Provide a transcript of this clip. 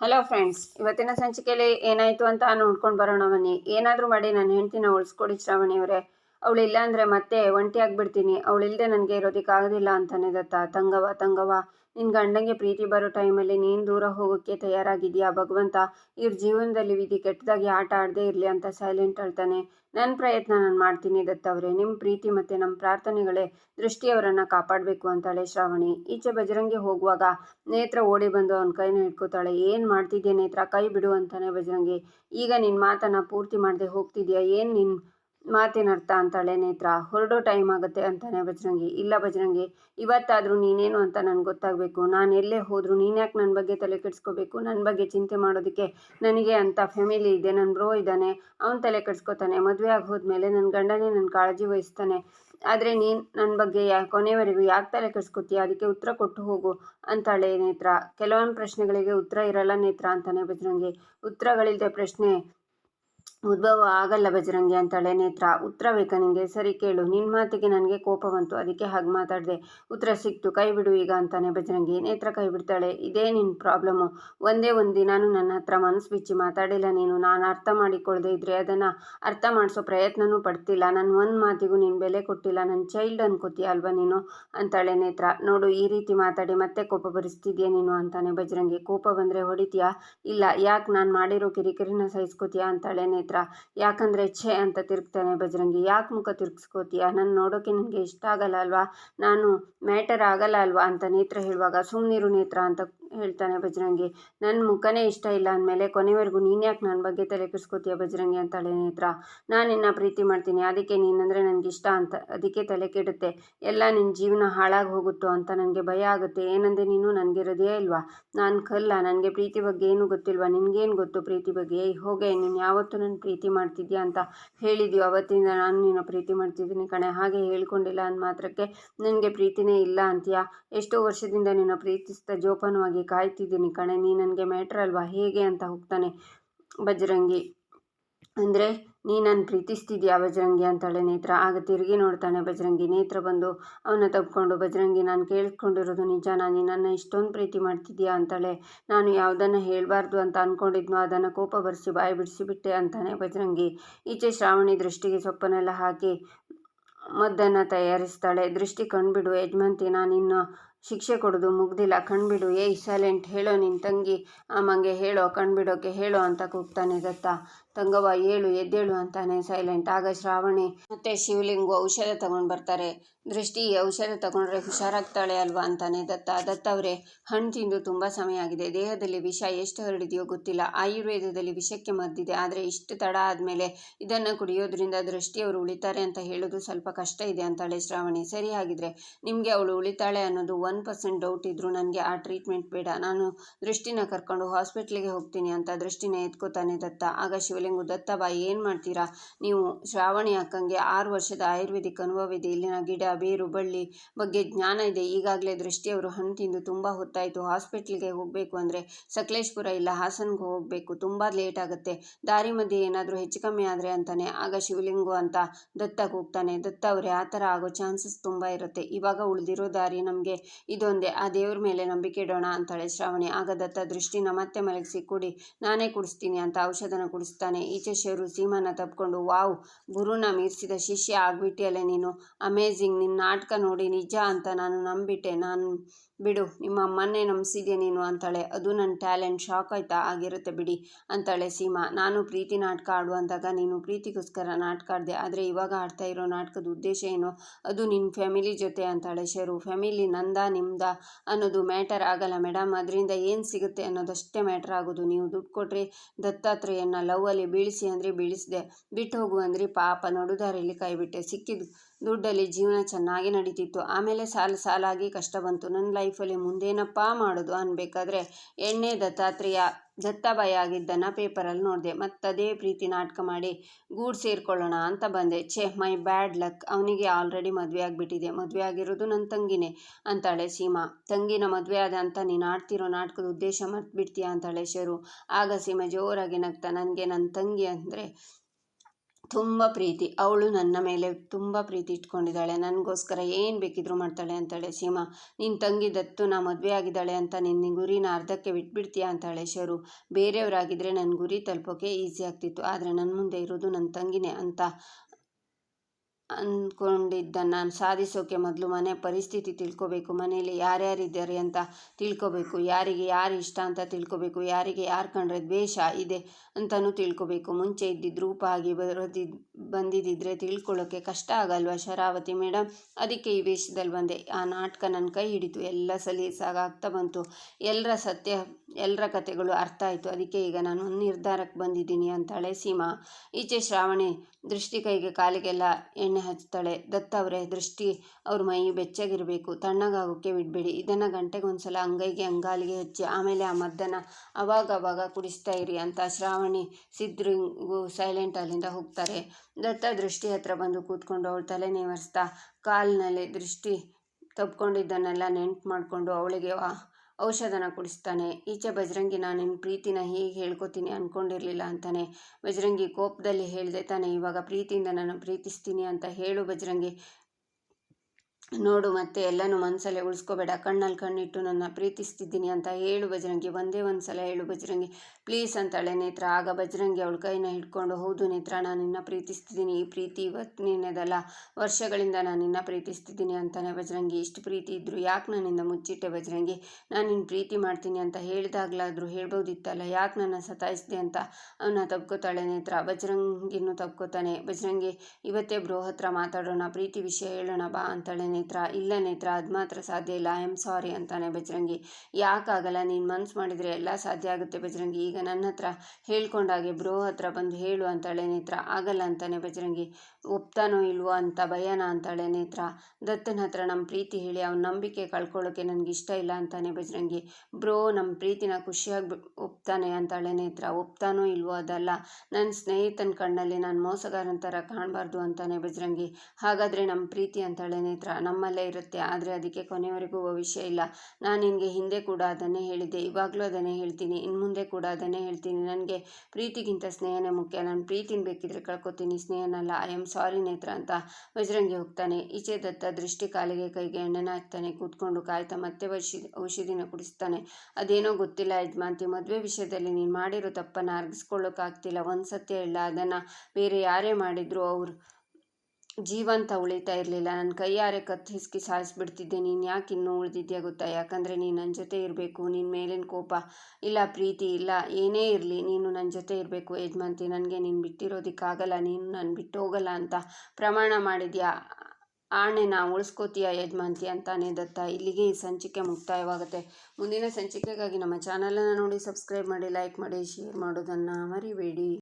Hello friends ಇವತ್ತಿನ ಸಂಚಿಕೆಯಲ್ಲಿ ಏನಾಯಿತು ಅಂತ ನೋಡ್ಕೊಂಡು ಬರೋಣ ಬನ್ನಿ. ಏನಾದರೂ ಮಾಡಿ ನನ್ನ ಹೆಂಡ್ತಿನ ಉಳಿಸ್ಕೊಡಿ ಶ್ರಾವಣಿ ಅವರೇ. ಅವಳು ಇಲ್ಲ ಅಂದರೆ ಮತ್ತೆ ಒಂಟಿ ಆಗಿಬಿಡ್ತೀನಿ ಅವಳಿಲ್ಲದೆ ನನಗೆ ಇರೋದಕ್ಕಾಗೋದಿಲ್ಲ ಅಂತಾನೆ ದತ್ತ. ತಂಗವ ತಂಗವ ನಿನ್ನ ಗಂಡಂಗೆ ಪ್ರೀತಿ ಬರೋ ಟೈಮಲ್ಲಿ ನೀನು ದೂರ ಹೋಗೋಕ್ಕೆ ತಯಾರಾಗಿದೆಯಾ? ಭಗವಂತ, ಇವ್ರ ಜೀವನದಲ್ಲಿ ವಿಧಿ ಕೆಟ್ಟದಾಗಿ ಆಟ ಆಡದೇ ಇರಲಿ ಅಂತ ಸೈಲೆಂಟ್ ಹೇಳ್ತಾನೆ. ನನ್ನ ಪ್ರಯತ್ನ ನಾನು ಮಾಡ್ತೀನಿ ದತ್ತವ್ರೆ ನಿಮ್ಮ ಪ್ರೀತಿ ಮತ್ತು ನಮ್ಮ ಪ್ರಾರ್ಥನೆಗಳೇ ದೃಷ್ಟಿಯವರನ್ನು ಕಾಪಾಡಬೇಕು ಅಂತಾಳೆ ಶ್ರಾವಣಿ. ಈಚೆ ಬಜರಂಗಿ ಹೋಗುವಾಗ ನೇತ್ರ ಓಡಿ ಬಂದು ಅವನ ಕೈನ ಹಿಡ್ಕೋತಾಳೆ. ಏನು ಮಾಡ್ತಿದ್ಯಾ ನೇತ್ರ? ಕೈ ಬಿಡು ಅಂತಾನೆ ಬಜರಂಗಿ. ಈಗ ನಿನ್ನ ಮಾತನ್ನು ಪೂರ್ತಿ ಮಾಡದೆ ಹೋಗ್ತಿದ್ಯಾ? ಏನು ನಿನ್ನ ಮಾತಿನ ಅರ್ಥ ಅಂತಾಳೆ ನೇತ್ರ. ಹೊರಡೋ ಟೈಮ್ ಆಗುತ್ತೆ ಅಂತಾನೆ ಬಜರಂಗಿ ಇಲ್ಲ ಬಜರಂಗಿ ಇವತ್ತಾದರೂ ನೀನೇನು ಅಂತ ನನಗೆ ಗೊತ್ತಾಗಬೇಕು. ನಾನು ಎಲ್ಲೇ ಹೋದರೂ ನೀನ್ಯಾಕೆ ನನ್ನ ಬಗ್ಗೆ ತಲೆ ಕೆಡಿಸ್ಕೋಬೇಕು? ನನ್ನ ಬಗ್ಗೆ ಚಿಂತೆ ಮಾಡೋದಕ್ಕೆ ನನಗೆ ಅಂತ ಫ್ಯಾಮಿಲಿ ಇದೆ ನನ್ನ ಬ್ರೋ ಇದ್ದಾನೆ, ಅವನು ತಲೆ ಕೆಡಿಸ್ಕೋತಾನೆ, ಮದುವೆ ಆಗಿ ಹೋದ್ಮೇಲೆ ನನ್ನ ಗಂಡನೇ ನನ್ನ ಕಾಳಜಿ ವಹಿಸ್ತಾನೆ. ಆದರೆ ನೀನು ನನ್ನ ಬಗ್ಗೆ ಯಾ ಕೊನೆಯವರೆಗೂ ಯಾಕೆ ತಲೆ ಕೆಡಿಸ್ಕೋತೀಯ? ಅದಕ್ಕೆ ಉತ್ತರ ಕೊಟ್ಟು ಹೋಗು ಅಂತಾಳೆ ನೇತ್ರ. ಕೆಲವೊಂದು ಪ್ರಶ್ನೆಗಳಿಗೆ ಉತ್ತರ ಇರಲ್ಲ ನೇತ್ರ ಅಂತಾನೆ ಬಜರಂಗಿ ಉತ್ತರಗಳಿಲ್ಲದೆ ಪ್ರಶ್ನೆ ಉದ್ಭವ ಆಗಲ್ಲ ಬಜರಂಗಿ ಅಂತಾಳೆ. ನೇತ್ರ, ಉತ್ತರ ಬೇಕಾ ನಿನಗೆ ಸರಿ ಕೇಳು. ನಿನ್ನ ಮಾತಿಗೆ ನನಗೆ ಕೋಪ ಬಂತು. ಅದಕ್ಕೆ ಹಾಗೆ ಮಾತಾಡಿದೆ. ಉತ್ತರ ಸಿಕ್ತು. ಕೈ ಬಿಡು ಈಗ ಅಂತಾನೆ ಬಜರಂಗಿ. ನೇತ್ರ ಕೈ ಬಿಡ್ತಾಳೆ. ಇದೇ ನಿನ್ನ ಪ್ರಾಬ್ಲಮ್ಮು ಒಂದೇ ಒಂದು ದಿನಾನು ನನ್ನ ಹತ್ರ ಮನಸ್ಸು ಬಿಚ್ಚಿ ಮಾತಾಡಿಲ್ಲ ನೀನು. ನಾನು ಅರ್ಥ ಮಾಡಿಕೊಳ್ಳದೆ ಇದ್ರೆ ಅದನ್ನು ಅರ್ಥ ಮಾಡಿಸೋ ಪ್ರಯತ್ನನೂ ಪಡ್ತಿಲ್ಲ. ನಾನು ಒಂದು ಮಾತಿಗೂ ನೀನು ಬೆಲೆ ಕೊಟ್ಟಿಲ್ಲ. ನನ್ನ ಚೈಲ್ಡ್ ಅನ್ಕೋತೀಯ ಅಲ್ವಾ ನೀನು? ಅಂತಾಳೆ ನೇತ್ರ. ನೋಡು, ಈ ರೀತಿ ಮಾತಾಡಿ ಮತ್ತೆ ಕೋಪ ಬರಿಸ್ತಿದ್ಯಾ ನೀನು? ಅಂತಾನೆ ಬಜರಂಗಿ. ಕೋಪ ಬಂದರೆ ಹೊಡಿತೀಯಾ? ಇಲ್ಲ. ಯಾಕೆ? ನಾನು ಮಾಡಿರೋ ಕಿರಿಕಿರಿನ ಸಹಿಸ್ಕೋತೀಯಾ? ಅಂತಾಳೆ ನೇತ್ರ. ಯಾಕಂದರೆ ಛೇ ಅಂತ ತಿರುಗ್ತಾನೆ ಬಜರಂಗಿ. ಯಾಕೆ ಮುಖ ತಿರುಗಿಸ್ಕೋತೀಯ? ನಾನು ನೋಡೋಕೆ ನನಗೆ ಇಷ್ಟ ಆಗಲ್ಲ ಅಲ್ವಾ? ನಾನು ಮ್ಯಾಟರ್ ಆಗಲ್ಲ ಅಲ್ವಾ? ಅಂತ ನೇತ್ರ ಹೇಳುವಾಗ ಸುಮ್ಮನಿರು ನೇತ್ರ ಅಂತ ಹೇಳ್ತಾನೆ ಬಜರಂಗಿ. ನನ್ನ ಮುಖನೇ ಇಷ್ಟ ಇಲ್ಲ ಅಂದಮೇಲೆ ಕೊನೆವರೆಗೂ ನೀನು ಯಾಕೆ ನನ್ನ ಬಗ್ಗೆ ತಲೆ ಕೆಡಿಸ್ಕೋತೀಯ ಬಜರಂಗಿ ಅಂತಾಳೆ ನೇತ್ರ. ನಾನು ನಿನ್ನ ಪ್ರೀತಿ ಮಾಡ್ತೀನಿ. ಅದಕ್ಕೆ ನೀನಂದರೆ ನನಗೆ ಇಷ್ಟ ಅಂತ. ಅದಕ್ಕೆ ತಲೆ ಕೆಡುತ್ತೆ. ಎಲ್ಲ ನಿನ್ನ ಜೀವನ ಹಾಳಾಗಿ ಹೋಗುತ್ತೋ ಅಂತ ನನಗೆ ಭಯ ಆಗುತ್ತೆ. ಏನಂದರೆ ನೀನು? ನನಗೆ ಹೃದಯ ಇಲ್ವಾ? ನಾನು ಕಲ್ಲ ನನಗೆ ಪ್ರೀತಿ ಬಗ್ಗೆ ಏನೂ ಗೊತ್ತಿಲ್ವಾ? ನಿನಗೇನು ಗೊತ್ತು ಪ್ರೀತಿ ಬಗ್ಗೆ? ಹೋಗೆ. ನೀನು ಯಾವತ್ತೂ ನನ್ನ ಪ್ರೀತಿ ಮಾಡ್ತಿದ್ಯಾ ಅಂತ ಹೇಳಿದ್ಯೋ. ಅವತ್ತಿಂದ ನಾನು ನಿನ್ನ ಪ್ರೀತಿ ಮಾಡ್ತಿದ್ದೀನಿ ಕಣೆ. ಹಾಗೆ ಹೇಳ್ಕೊಂಡಿಲ್ಲ ಅಂದ ಮಾತ್ರಕ್ಕೆ ನನಗೆ ಪ್ರೀತಿನೇ ಇಲ್ಲ ಅಂತೀಯಾ? ಎಷ್ಟೋ ವರ್ಷದಿಂದ ನಿನ್ನ ಪ್ರೀತಿಸ್ತಾ ಜೋಪಾನವಾಗಿ ಕಾಯ್ತಿದ್ದೀನಿ ಕಣೆ, ನೀ ನನಗೆ ಮ್ಯಾಟ್ರ್ ಅಲ್ವಾ? ಹೇಗೆ ಅಂತ ಹೋಗ್ತಾನೆ ಬಜರಂಗಿ. ಅಂದರೆ, ನೀ ನಾನು ಪ್ರೀತಿಸ್ತಿದ್ಯಾ ಬಜರಂಗಿ ಅಂತಾಳೆ ನೇತ್ರ? ಆಗ ತಿರುಗಿ ನೋಡ್ತಾನೆ ಬಜರಂಗಿ. ನೇತ್ರ ಬಂದು, ಅವನ್ನ ತಬ್ಕೊಂಡು, ಬಜರಂಗಿ ನಾನು ಕೇಳಿಸ್ಕೊಂಡಿರೋದು ನಿಜಾನ? ನಿನ್ನನ್ನು ಇಷ್ಟೊಂದು ಪ್ರೀತಿ ಮಾಡ್ತಿದ್ಯಾ ಅಂತಾಳೆ. ನಾನು ಯಾವುದನ್ನು ಹೇಳಬಾರ್ದು ಅಂತ ಅಂದ್ಕೊಂಡಿದ್ನೋ ಅದನ್ನು ಕೋಪ ಬರೆಸಿ, ಬಾಯಿ ಬಿಡಿಸಿಬಿಟ್ಟೆ ಅಂತಾನೆ ಬಜರಂಗಿ. ಈಚೆ ಶ್ರಾವಣಿ ದೃಷ್ಟಿಗೆ ಸೊಪ್ಪನ್ನೆಲ್ಲ ಹಾಕಿ ಮದ್ದನ್ನು ತಯಾರಿಸ್ತಾಳೆ. ದೃಷ್ಟಿ ಕಂಡುಬಿಡು ಯಜಮಾಂತಿ, ನಾನು ಇನ್ನು ಶಿಕ್ಷೆ ಕೊಡೋದು ಮುಗ್ದಿಲ್ಲ. ಕಣ್ಬಿಡು ಏಯ್, ಸೈಲೆಂಟ್. ಹೇಳೋ ನಿನ್ನ ತಂಗಿ. ಅಮ್ಮಂಗೆ ಹೇಳೋ ಕಣ್ಬಿಡೋಕೆ ಹೇಳೋ ಅಂತ ಕೂಗ್ತಾನೆ ದತ್ತ ತಂಗವ್ವ, ಏಳು, ಎದ್ದೇಳು ಅಂತಾನೆ ಸೈಲೆಂಟ್ ಆಗ ಶ್ರಾವಣಿ ಮತ್ತೆ ಶಿವಲಿಂಗು ಔಷಧ ತಗೊಂಡು ಬರ್ತಾರೆ. ದೃಷ್ಟಿ, ಔಷಧ ತಗೊಂಡ್ರೆ ಹುಷಾರಾಗ್ತಾಳೆ ಅಲ್ವಾ ಅಂತಾನೆ ದತ್ತ. ದತ್ತ ಅವರೇ, ಹಣ್ಣು ತಿಂದು ತುಂಬ ಸಮಯ ಆಗಿದೆ. ದೇಹದಲ್ಲಿ ವಿಷ ಎಷ್ಟು ಹರಡಿದೆಯೋ ಗೊತ್ತಿಲ್ಲ. ಆಯುರ್ವೇದದಲ್ಲಿ ವಿಷಕ್ಕೆ ಮದ್ದಿದೆ ಆದರೆ ಇಷ್ಟು ತಡ ಆದಮೇಲೆ ಇದನ್ನು ಕುಡಿಯೋದ್ರಿಂದ ದೃಷ್ಟಿಯವರು ಉಳಿತಾರೆ ಅಂತ ಹೇಳೋದು ಸ್ವಲ್ಪ ಕಷ್ಟ ಇದೆ ಅಂತಾಳೆ ಶ್ರಾವಣಿ. ಸರಿ ಹಾಗಿದ್ರೆ ನಿಮಗೆ ಅವಳು ಉಳಿತಾಳೆ ಅನ್ನೋದು ಒನ್ ಪರ್ಸೆಂಟ್ ಡೌಟ್ ಇದ್ದರೂ ನನಗೆ ಆ ಟ್ರೀಟ್ಮೆಂಟ್ ಬೇಡ. ನಾನು ದೃಷ್ಟಿನ ಕರ್ಕೊಂಡು ಹಾಸ್ಪಿಟ್ಲಿಗೆ ಹೋಗ್ತೀನಿ ಅಂತ ದೃಷ್ಟಿನ ಎತ್ಕೋತಾನೆ ದತ್ತ. ಆಗ ಶಿವಲಿಂಗು ದತ್ತ ಬಾಯಿ, ಏನು ಮಾಡ್ತೀರಾ? ನೀವು ಶ್ರಾವಣಿ ಅಕ್ಕಂಗೆ ಆರು ವರ್ಷದ ಆಯುರ್ವೇದಿಕ್ ಅನುಭವ ಇದೆ ಇಲ್ಲಿನ ಗಿಡ, ಬೇರು, ಬಳ್ಳಿ ಬಗ್ಗೆ ಜ್ಞಾನ ಇದೆ. ಈಗಾಗಲೇ ದೃಷ್ಟಿಯವರು ಹಣ್ಣು ತಿಂದು ತುಂಬ ಹೊತ್ತಾಯಿತು. ಹಾಸ್ಪಿಟ್ಲಿಗೆ ಹೋಗಬೇಕು ಅಂದರೆ ಸಕಲೇಶ್ಪುರ ಇಲ್ಲ, ಹಾಸನ್ಗೆ ಹೋಗಬೇಕು. ತುಂಬ ಲೇಟ್ ಆಗುತ್ತೆ. ದಾರಿ ಮಧ್ಯೆ ಏನಾದರೂ ಹೆಚ್ಚು ಕಮ್ಮಿ ಆದರೆ ಅಂತಾನೆ. ಆಗ ಶಿವಲಿಂಗು ಅಂತ ದತ್ತ ಹೋಗ್ತಾನೆ. ದತ್ತ ಅವರೇ ಆ ಥರ ಆಗೋ ಚಾನ್ಸಸ್ ತುಂಬ ಇರುತ್ತೆ. ಇವಾಗ ಉಳಿದಿರೋ ದಾರಿ ನಮಗೆ ಇದೊಂದೇ. ಆ ದೇವ್ರ ಮೇಲೆ ನಂಬಿಕೆ ಇಡೋಣ ಅಂತಾಳೆ ಶ್ರಾವಣಿ. ಆಗ ದತ್ತ ದೃಷ್ಟಿನ ಮತ್ತೆ ಮಲಗಿಸಿ, ಕುಡಿ, ನಾನೇ ಕುಡಿಸ್ತೀನಿ ಅಂತ ಔಷಧನ ಕುಡಿಸ್ತಾನೆ. ಈಚೆ ಶೇರು ಸೀಮನ ತಪ್ಕೊಂಡು, ವಾವ್, ಗುರುನ ಮೀರಿಸಿದ ಶಿಷ್ಯ ಆಗ್ಬಿಟ್ಟಿಯಲ್ಲ ನೀನು. ಅಮೇಝಿಂಗ್ ನಿನ್ನ ನಾಟಕ ನೋಡಿ ನಿಜ ಅಂತ ನಾನು ನಂಬಿಟ್ಟೆ. ನಾನು ಬಿಡು, ನಿಮ್ಮ ಅಮ್ಮನ್ನೇ ನಂಬಿಸಿದ್ಯಾ ನೀನು? ಅಂತಾಳೆ. ಅದು ನನ್ನ ಟ್ಯಾಲೆಂಟ್, ಶಾಕ್ ಆಯ್ತಾ? ಆಗಿರುತ್ತೆ ಬಿಡಿ, ಅಂತಾಳೆ ಸೀಮಾ. ನಾನು ಪ್ರೀತಿ ನಾಟಕ ಆಡು ಅಂದಾಗ ನೀನು ಪ್ರೀತಿಗೋಸ್ಕರ ನಾಟಕ ಆಡಿದೆ, ಆದರೆ ಇವಾಗ ಆಡ್ತಾ ಇರೋ ನಾಟಕದ ಉದ್ದೇಶ ಏನು? ಅದು ನಿನ್ನ ಫ್ಯಾಮಿಲಿ ಜೊತೆ, ಅಂತಾಳೆ ಶರು. ಫ್ಯಾಮಿಲಿ ನಂದ, ನಿಮ್ದ? ಅನ್ನೋದು ಮ್ಯಾಟರ್ ಆಗಲ್ಲ ಮೇಡಮ್ ಅದರಿಂದ ಏನು ಸಿಗುತ್ತೆ ಅನ್ನೋದಷ್ಟೇ ಮ್ಯಾಟರ್ ಆಗೋದು. ನೀವು ದುಡ್ಡು ಕೊಟ್ಟರೆ ದತ್ತಾತ್ರೆಯನ್ನು ಲವ್ ಅಲ್ಲಿ ಬೀಳಿಸಿ ಅಂದರೆ ಬೀಳಿಸಿದೆ, ಬಿಟ್ಟು ಹೋಗು ಅಂದರೆ ಪಾಪ. ನಡುದಾರಿಯಲ್ಲಿ ಕೈಬಿಟ್ಟೆ ಸಿಕ್ಕಿದ್ದು ದುಡ್ಡಲ್ಲಿ ಜೀವನ ಚೆನ್ನಾಗಿ ನಡೀತಿತ್ತು. ಆಮೇಲೆ ಸಾಲ ಸಾಲಾಗಿ ಕಷ್ಟ ಬಂತು. ನನ್ನ ಲೈಫಲ್ಲಿ ಮುಂದೇನಪ್ಪ ಮಾಡೋದು ಅನ್ಬೇಕಾದ್ರೆ, ಎಣ್ಣೆ ದತ್ತಾತ್ರೇಯ ದತ್ತಾಬಾಯಿ ಆಗಿದ್ದನ್ನು ಪೇಪರಲ್ಲಿ ನೋಡಿದೆ. ಮತ್ತದೇ ಪ್ರೀತಿ ನಾಟಕ ಮಾಡಿ ಗೂಡು ಸೇರ್ಕೊಳ್ಳೋಣ ಅಂತ ಬಂದೆ. ಛೇ, ಮೈ ಬ್ಯಾಡ್ ಲಕ್. ಅವನಿಗೆ ಆಲ್ರೆಡಿ ಮದುವೆ ಆಗಿಬಿಟ್ಟಿದೆ. ಮದುವೆ ಆಗಿರೋದು ನನ್ನ ತಂಗಿನೇ ಅಂತಾಳೆ ಸೀಮಾ. ತಂಗಿನ ಮದುವೆ ಆದ ಅಂತ ನೀನು ಆಡ್ತಿರೋ ನಾಟಕದ ಉದ್ದೇಶ ಮರ್ತ್ಬಿಡ್ತೀಯ ಅಂತಾಳೆ ಶರು. ಆಗ ಸೀಮಾ ಜೋರಾಗಿ ನಗ್ತಾ, ನನಗೆ ನನ್ನ ತಂಗಿ ಅಂದರೆ ತುಂಬ ಪ್ರೀತಿ. ಅವಳು ನನ್ನ ಮೇಲೆ ತುಂಬ ಪ್ರೀತಿ ಇಟ್ಕೊಂಡಿದ್ದಾಳೆ. ನನಗೋಸ್ಕರ ಏನು ಬೇಕಿದ್ರು ಮಾಡ್ತಾಳೆ ಅಂತಾಳೆ. ಸೀಮಾ ನಿನ್ನ ತಂಗಿ ದತ್ತು, ನಾ ಮದುವೆ ಆಗಿದ್ದಾಳೆ ಅಂತ ನಿನ್ನ ಗುರಿನ ಅರ್ಧಕ್ಕೆ ಬಿಟ್ಬಿಡ್ತೀಯಾ? ಅಂತಾಳೆ ಶರು. ಬೇರೆಯವರಾಗಿದ್ದರೆ ನನ್ನ ಗುರಿ ತಲುಪೋಕೆ ಈಸಿ ಆಗ್ತಿತ್ತು. ಆದರೆ ನನ್ನ ಮುಂದೆ ಇರೋದು ನನ್ನ ತಂಗಿನೇ ಅಂತ ಅಂದ್ಕೊಂಡಿದ್ದನ್ನು ಸಾಧಿಸೋಕೆ ಮೊದಲು ಮನೆ ಪರಿಸ್ಥಿತಿ ತಿಳ್ಕೊಬೇಕು. ಮನೆಯಲ್ಲಿ ಯಾರ್ಯಾರಿದ್ದಾರೆ ಅಂತ ತಿಳ್ಕೊಬೇಕು. ಯಾರಿಗೆ ಯಾರು ಇಷ್ಟ ಅಂತ ತಿಳ್ಕೊಬೇಕು. ಯಾರಿಗೆ ಯಾರು ಕಂಡ್ರೆ ದ್ವೇಷ ಇದೆ ಅಂತಲೂ ತಿಳ್ಕೊಬೇಕು. ಮುಂಚೆ ಇದ್ದಿದ್ದು ರೂಪ ಆಗಿ ಬರೋದಿ ಬಂದಿದ್ದಿದ್ರೆ ತಿಳ್ಕೊಳ್ಳೋಕ್ಕೆ ಕಷ್ಟ ಆಗಲ್ವಾ? ಶರಾವತಿ ಮೇಡಮ್ ಅದಕ್ಕೆ ಈ ವೇಷದಲ್ಲಿ ಬಂದೆ. ಆ ನಾಟಕ ನನ್ನ ಕೈ ಹಿಡಿತು. ಎಲ್ಲ ಸಲೀಸಾಗ್ತಾ ಬಂತು. ಎಲ್ಲರ ಸತ್ಯ ಎಲ್ಲರ ಕಥೆಗಳು ಅರ್ಥ ಆಯಿತು. ಅದಕ್ಕೆ ಈಗ ನಾನು ಒಂದು ನಿರ್ಧಾರಕ್ಕೆ ಬಂದಿದ್ದೀನಿ ಅಂತಾಳೆ ಸೀಮಾ. ಈಚೆ ಶ್ರಾವಣಿ ದೃಷ್ಟಿ ಕೈಗೆ ಕಾಲಿಗೆಲ್ಲ ಎಣ್ಣೆ ಹಚ್ತಾಳೆ. ದತ್ತ ಅವರೇ, ದೃಷ್ಟಿ, ಅವ್ರ ಮೈ ಬೆಚ್ಚಗಿರಬೇಕು. ತಣ್ಣಗಾಗೋಕ್ಕೆ ಬಿಡಬೇಡಿ. ಇದನ್ನು ಗಂಟೆಗೊಂದ್ಸಲ ಸಲ ಅಂಗೈಗೆ, ಅಂಗಾಲಿಗೆ ಹಚ್ಚಿ, ಆಮೇಲೆ ಆ ಮದ್ದನ್ನು ಅವಾಗ ಅವಾಗ ಕುಡಿಸ್ತಾ ಇರಿ ಅಂತ ಶ್ರಾವಣಿ ಸಿದ್ರಿಂಗು ಸೈಲೆಂಟ್ ಅಲ್ಲಿಂದ ಹೋಗ್ತಾರೆ. ದತ್ತ ದೃಷ್ಟಿ ಹತ್ರ ಬಂದು ಕೂತ್ಕೊಂಡು ಅವಳು ತಲೆ ನೇವರ್ಸ್ತಾ, ಕಾಲಿನಲ್ಲಿ ದೃಷ್ಟಿ ತಪ್ಕೊಂಡಿದ್ದನ್ನೆಲ್ಲ ನೆನ್ಪು ಮಾಡಿಕೊಂಡು ಅವಳಿಗೆ ಔಷಧನ ಕುಡಿಸ್ತಾನೆ. ಈಚೆ ಬಜರಂಗಿ ನಾನು ನಿನ್ನ ಪ್ರೀತಿನ ಹೀಗೆ ಹೇಳ್ಕೊತೀನಿ ಅಂದ್ಕೊಂಡಿರಲಿಲ್ಲ ಅಂತಾನೆ. ಬಜರಂಗಿ ಕೋಪದಲ್ಲಿ ಹೇಳಿದೆ ತಾನೆ, ಇವಾಗ ಪ್ರೀತಿಯಿಂದ ನಾನು ಪ್ರೀತಿಸ್ತೀನಿ ಅಂತ ಹೇಳು ಬಜರಂಗಿ. ನೋಡು ಮತ್ತೆ ಎಲ್ಲನೂ ಮನಸ್ಸಲ್ಲೇ ಉಳಿಸ್ಕೋಬೇಡ. ಕಣ್ಣಲ್ಲಿ ಕಣ್ಣಿಟ್ಟು ನನ್ನ ಪ್ರೀತಿಸ್ತಿದ್ದೀನಿ ಅಂತ ಹೇಳು ಬಜರಂಗಿ. ಒಂದೇ ಒಂದು ಸಲ ಹೇಳು ಬಜರಂಗಿ. ಪ್ಲೀಸ್ ಅಂತಾಳೆ ನೇತ್ರ. ಆಗ ಬಜರಂಗಿ ಅವಳ ಕೈನ ಹಿಡ್ಕೊಂಡು, ಹೌದು ನೇತ್ರ, ನಾನು ನಿನ್ನ ಪ್ರೀತಿಸ್ತಿದ್ದೀನಿ. ಈ ಪ್ರೀತಿ ಇವತ್ತು ನಿನ್ನೆದಲ್ಲ. ವರ್ಷಗಳಿಂದ ನಾನು ನಿನ್ನ ಪ್ರೀತಿಸ್ತಿದ್ದೀನಿ ಅಂತಾನೆ ಬಜರಂಗಿ. ಇಷ್ಟು ಪ್ರೀತಿ ಇದ್ದರು ಯಾಕೆ ನನ್ನಿಂದ ಮುಚ್ಚಿಟ್ಟೆ ಬಜರಂಗಿ? ನಾನು ನಿನ್ನ ಪ್ರೀತಿ ಮಾಡ್ತೀನಿ ಅಂತ ಹೇಳಿದಾಗಲಾದರೂ ಹೇಳ್ಬೋದಿತ್ತಲ್ಲ? ಯಾಕೆ ನನ್ನ ಸತಾಯಿಸಿದೆ ಅಂತ? ಅವನ್ನ ತಬ್ಕೋತಾಳೆ ನೇತ್ರ. ಬಜರಂಗಿನೂ ತಬ್ಕೋತಾನೆ. ಬಜರಂಗಿ, ಇವತ್ತೇ ಬ್ರೋ ಹತ್ರ ಮಾತಾಡೋಣ, ಪ್ರೀತಿ ವಿಷಯ ಹೇಳೋಣ ಬಾ ಅಂತಾಳೆ ನೇತ್ರ ಇಲ್ಲ ನೇತ್ರ, ಅದು ಮಾತ್ರ ಸಾಧ್ಯ ಇಲ್ಲ ಐ ಆಮ್ ಸಾರಿ ಅಂತಾನೆ ಬಜರಂಗಿ. ಯಾಕಾಗಲ್ಲ, ನೀನು ಮನ್ಸು ಮಾಡಿದರೆ ಎಲ್ಲ ಸಾಧ್ಯ ಆಗುತ್ತೆ ಬಜರಂಗಿ. ಈಗ ನನ್ನ ಹತ್ರ ಹೇಳ್ಕೊಂಡಾಗೆ ಬ್ರೋ ಹತ್ರ ಬಂದು ಹೇಳು ಅಂತಾಳೆ ನೇತ್ರ. ಆಗಲ್ಲ ಅಂತಾನೆ ಬಜರಂಗಿ. ಒಪ್ತಾನೋ ಇಲ್ವೋ ಅಂತ ಭಯನ ಅಂತಾಳೆ ನೇತ್ರ. ದತ್ತನ ಹತ್ರ ನಮ್ಮ ಪ್ರೀತಿ ಹೇಳಿ ಅವ್ನ ನಂಬಿಕೆ ಕಳ್ಕೊಳ್ಳೋಕೆ ನನಗೆ ಇಷ್ಟ ಇಲ್ಲ ಅಂತಾನೆ ಬಜರಂಗಿ. ಬ್ರೋ ನಮ್ಮ ಪ್ರೀತಿನ ಖುಷಿಯಾಗಿ ಒಪ್ತಾನೆ ಅಂತಾಳೆ ನೇತ್ರ. ಒಪ್ತಾನೋ ಇಲ್ವೋ ಅದಲ್ಲ. ನನ್ನ ಸ್ನೇಹಿತನ ಕಣ್ಣಲ್ಲಿ ನಾನು ಮೋಸಗಾರನ ಥರ ಕಾಣಬಾರ್ದು ಅಂತಾನೆ ಬಜರಂಗಿ. ಹಾಗಾದರೆ ನಮ್ಮ ಪ್ರೀತಿ ಅಂತಾಳೆ ನೇತ್ರ. ನಮ್ಮಲ್ಲೇ ಇರುತ್ತೆ, ಆದರೆ ಅದಕ್ಕೆ ಕೊನೆಯವರೆಗೂ ಭವಿಷ್ಯ ಇಲ್ಲ. ನಾನು ನಿನಗೆ ಹಿಂದೆ ಕೂಡ ಅದನ್ನೇ ಹೇಳಿದ್ದೆ, ಇವಾಗಲೂ ಅದನ್ನೇ ಹೇಳ್ತೀನಿ ಇನ್ನು ಮುಂದೆ ಕೂಡ ಅದನ್ನೇ ಹೇಳ್ತೀನಿ. ನನಗೆ ಪ್ರೀತಿಗಿಂತ ಸ್ನೇಹನೇ ಮುಖ್ಯ, ನಾನು ಪ್ರೀತಿನ ಬೇಕಿದ್ರೆ ಕಳ್ಕೊತೀನಿ, ಸ್ನೇಹನಲ್ಲ, ಐ ಆಮ್ ಸಾರಿ ನೇತ್ರ ಅಂತ ಬಜರಂಗಿ ಹೋಗ್ತಾನೆ. ಈಚೆ ದತ್ತ ದೃಷ್ಟಿ ಕಾಲಿಗೆ ಕೈಗೆ ಎಣ್ಣೆನ ಹಾಕ್ತಾನೆ, ಕೂತ್ಕೊಂಡು ಕಾಯ್ತಾ ಮತ್ತೆ ಔಷಧಿ ಔಷಧಿನ ಕುಡಿಸ್ತಾನೆ. ಅದೇನೋ ಗೊತ್ತಿಲ್ಲ ಯಜಮಾಂತಿ ಮದುವೆ ವಿಷಯದಲ್ಲಿ ನೀನು ಮಾಡಿರೋ ತಪ್ಪನ್ನು ಅರ್ಗಿಸ್ಕೊಳ್ಳೋಕ್ಕಾಗ್ತಿಲ್ಲ ಒಂದು ಸತ್ಯ ಇಲ್ಲ ಅದನ್ನು ಬೇರೆ ಯಾರೇ ಮಾಡಿದ್ರು ಅವರು ಜೀವಂತ ಉಳಿತಾ ಇರಲಿಲ್ಲ. ನನ್ನ ಕೈಯಾರೆ ಕತ್ತಿ ಹಿಸ್ಕಿ ಸಾಯಿಸ್ಬಿಡ್ತಿದ್ದೆ. ನೀನು ಯಾಕೆ ಇನ್ನೂ ಉಳಿದಿದ್ಯಾ ಗೊತ್ತಾ? ಯಾಕಂದರೆ ನೀನು ನನ್ನ ಜೊತೆ ಇರಬೇಕು. ನಿನ್ನ ಮೇಲಿನ ಕೋಪ. ಇಲ್ಲ, ಪ್ರೀತಿ ಇಲ್ಲ. ಏನೇ ಇರಲಿ, ನೀನು ನನ್ನ ಜೊತೆ ಇರಬೇಕು ಯಜಮಾಂತಿ ನನಗೆ ನೀನು ಬಿಟ್ಟಿರೋದಕ್ಕಾಗಲ್ಲ. ನೀನು ನಾನು ಬಿಟ್ಟು ಹೋಗಲ್ಲ ಅಂತ ಪ್ರಮಾಣ ಮಾಡಿದ್ಯಾ? ಆಣೆನ ಉಳಿಸ್ಕೋತೀಯ ಯಜಮಾಂತಿ ಅಂತಾನೆ ದತ್ತ. ಇಲ್ಲಿಗೆ ಈ ಸಂಚಿಕೆ ಮುಕ್ತಾಯವಾಗುತ್ತೆ. ಮುಂದಿನ ಸಂಚಿಕೆಗಾಗಿ ನಮ್ಮ ಚಾನಲನ್ನು ನೋಡಿ, ಸಬ್ಸ್ಕ್ರೈಬ್ ಮಾಡಿ, ಲೈಕ್ ಮಾಡಿ, ಶೇರ್ ಮಾಡೋದನ್ನು ಮರಿಬೇಡಿ.